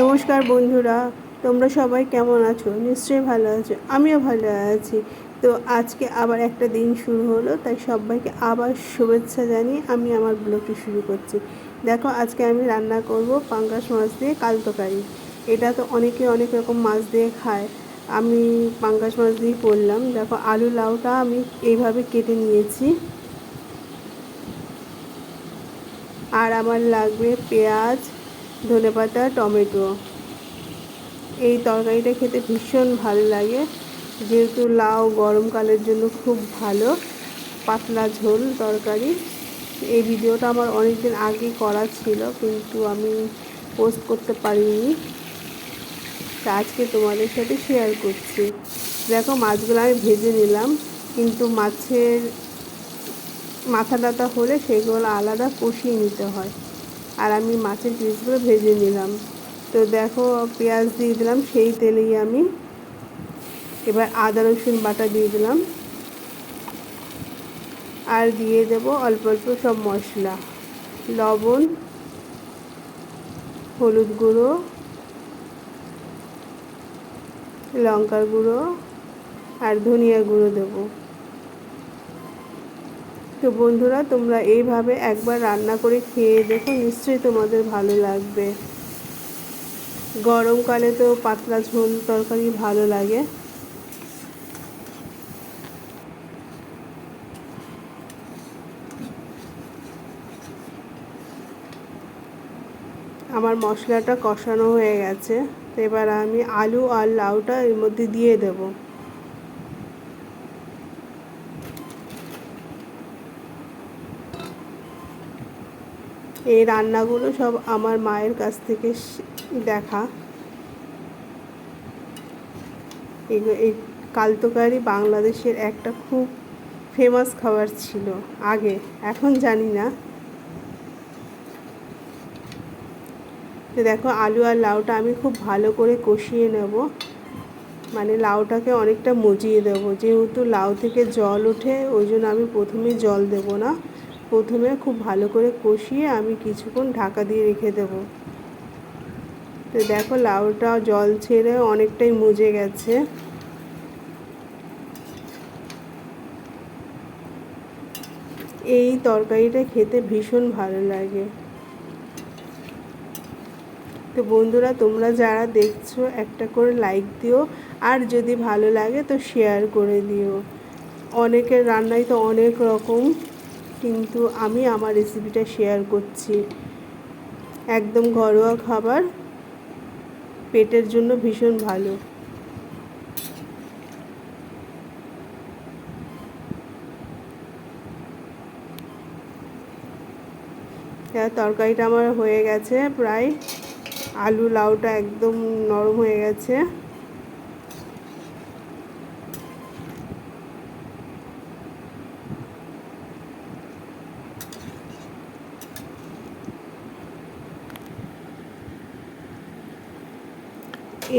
নমস্কার বন্ধুরা, তোমরা সবাই কেমন আছো? নিশ্চয়ই ভালো আছো, আমিও ভালো আছি। তো আজকে আবার একটা দিন শুরু হলো, তাই সবাইকে আবার শুভেচ্ছা জানিয়ে আমি আমার ব্লগটি শুরু করছি। দেখো, আজকে আমি রান্না করব পাঙ্গাস মাছ দিয়ে কাল তরকারি। এটা তো অনেকে অনেক রকম মাছ দিয়ে খায়। আমি পাঙ্গাস মাছ দিয়ে করলাম। দেখো, আলু লাউটা আমি এইভাবে কেটে নিয়েছি। আর আমার লাগবে পেঁয়াজ ধনেপাতা টমেটো। এই তরকারিটা খেতে ভীষণ ভালো লাগে। যেহেতু লাউ গরমকালের জন্য খুব ভালো, পাতলা ঝোল তরকারি। এই ভিডিওটা আমার অনেক দিন আগে করা ছিল, কিন্তু আমি পোস্ট করতে পারিনি। তা আজকে তোমাদের সাথে শেয়ার করছি। দেখো, মাছগুলো আমি ভেজে নিলাম, কিন্তু মাছের মাথা ডাটা হলে সেগুলো আলাদা কষিয়ে নিতে হয়। আর আমি মাছের পিসগুলো ভেজে নিলাম। তো দেখো, পেঁয়াজ দিয়ে দিলাম, সেই তেলেই আমি এবার আদা, রসুন বাটা দিয়ে দিলাম। আর দিয়ে দেব অল্প অল্প সব মশলা। লবণ, হলুদ গুঁড়ো, লঙ্কার গুঁড়ো আর ধনিয়া গুঁড়ো দেবো। তো বন্ধুরা, তোমরা এইভাবে একবার রান্না করে খেয়ে দেখো, নিশ্চয়ই তোমাদের ভালো লাগবে। গরমকালে তো পাতলা ঝোল তরকারি ভালো লাগে। আমার মশলাটা কষানো হয়ে গেছে এবার আমি আলু আর লাউটা এর মধ্যে দিয়ে দেবো। এই রান্নাগুলো সব আমার মায়ের কাছ থেকে দেখা। এই কালতকারি বাংলাদেশের একটা খুব ফেমাস খাবার ছিল, আগে, এখন জানি না। তো দেখো, আলু আর লাউটা আমি খুব ভালো করে কষিয়ে নেব। মানে লাউটাকে অনেকটা মজিয়ে দেবো, যেহেতু লাউ থেকে জল ওঠে, ওই জন্য আমি প্রথমে জল দেব না। প্রথমে খুব ভালো করে কষিয়ে আমি কিছুক্ষণ ঢাকা দিয়ে রেখে দেবো। তো দেখো লাউটা জল ছেড়ে অনেকটাই মুজে গেছে। এই তরকারিটা খেতে ভীষণ ভালো লাগে। তো বন্ধুরা, তোমরা যারা দেখছ, একটা করে লাইক দিও। আর যদি ভালো লাগে, তো শেয়ার করে দিও। অনেকের রান্নাই তো অনেক রকম। কিন্তু আমি আমার রেসিপিটা শেয়ার করছি। একদম ঘরোয়া খাবার, পেটের জন্য ভীষণ ভালো। তরকারিটা আমার হয়ে গেছে, প্রায় আলু লাউটা একদম নরম হয়ে গেছে।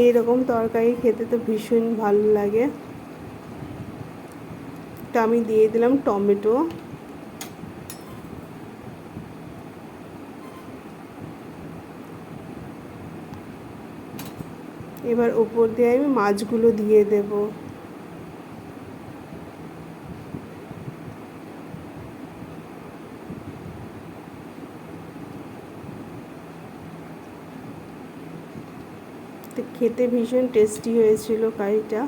এইরকম তরকারি খেতে তো ভীষণ ভালো লাগে। তো আমি দিয়ে দিলাম টমেটো। এবার ওপর দিয়ে আমি মাছগুলো দিয়ে দেব। তো খেতে ভীষণ টেস্টি হয়েছিল কারিটা।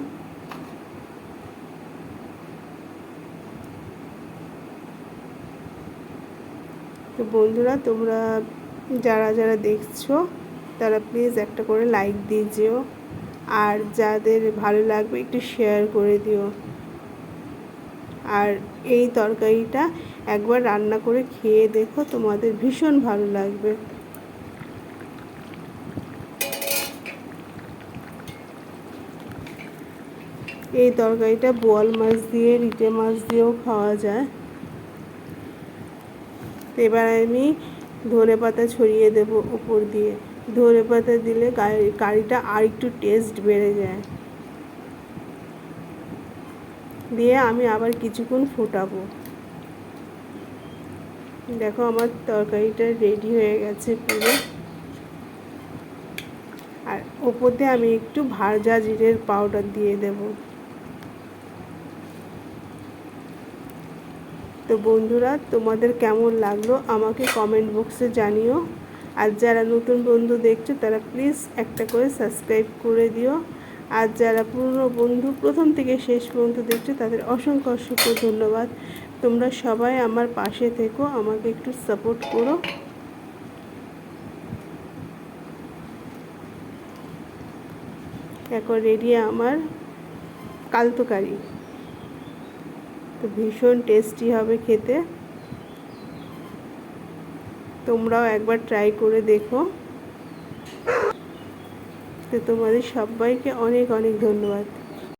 তো বন্ধুরা, তোমরা যারা যারা দেখছ, তারা প্লিজ একটা করে লাইক দিয়ে যেও। আর যাদের ভালো লাগবে, একটু শেয়ার করে দিও। আর এই তরকারিটা একবার রান্না করে খেয়ে দেখো, তোমাদের ভীষণ ভালো লাগবে। এই তরকারিটা বোয়াল মাছ দিয়ে, রিটে মাছ দিয়েও খাওয়া যায়। এবার আমি ধনে পাতা ছড়িয়ে দেব উপর দিয়ে। ধনে পাতা দিলে কারিটা আর একটু টেস্ট বেড়ে যায়। দিয়ে আমি আবার কিছুক্ষণ ফোটাবো। দেখো আমার তরকারিটা রেডি হয়ে গেছে পুরো। আর ওপরতে আমি একটু ভাজা জিরের পাউডার দিয়ে দেব। তো বন্ধুরা, তোমাদের কেমন লাগল আমাকে কমেন্ট বক্সে জানিও। আর যারা নতুন বন্ধু দেখছ, তারা প্লিজ একটা করে সাবস্ক্রাইব করে দিও। আর যারা পুরনো বন্ধু, প্রথম থেকে শেষ পর্যন্ত দেখছ, তাদের অসংখ্য অসংখ্য ধন্যবাদ। তোমরা সবাই আমার পাশে থেকো, আমাকে একটু সাপোর্ট করো। এখন রেডি আমার কালতো কারি ভীষণ টেস্টি হবে খেতে। তোমরাও একবার ট্রাই করে দেখো। তো তোমাদের সবাইকে অনেক অনেক ধন্যবাদ।